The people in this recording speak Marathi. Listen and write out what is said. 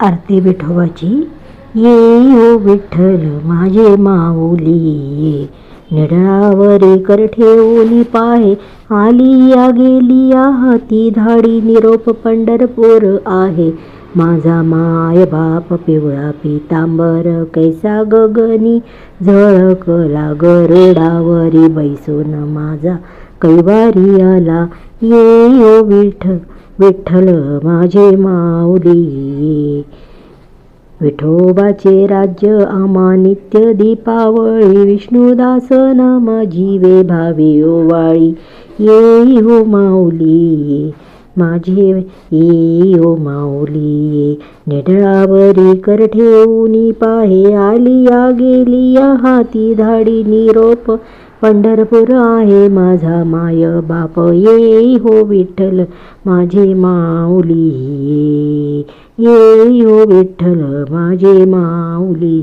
आरती विठोबाची. ये हो विठ्ठल माझे माऊली ये. निडळावरी कर ठेवली पाहे आली या गेली या हाती धाडी निरोप पंढरपूर आहे. माझा माय बाप पिवळा पितांबर कैसा गगनी झळकला गरुडावरी बैसून माझा कैवारी आला. ये ओ विठ्ठल माझे माऊली. विठोबाचे राज्य आमा नित्य दीपावळी. विष्णुदास नाम जीवे भावी ओवाळी. येई हो माऊली माझे ये ओ हो माऊली. ये निढळावरी कर ठेवून पाहे आली या गेली या हाती धाडी निरोप. पंढरपूर आहे माझा माय बाप. ये हो विठ्ठल माझे माऊली. ये हो विठ्ठल माझे माऊली.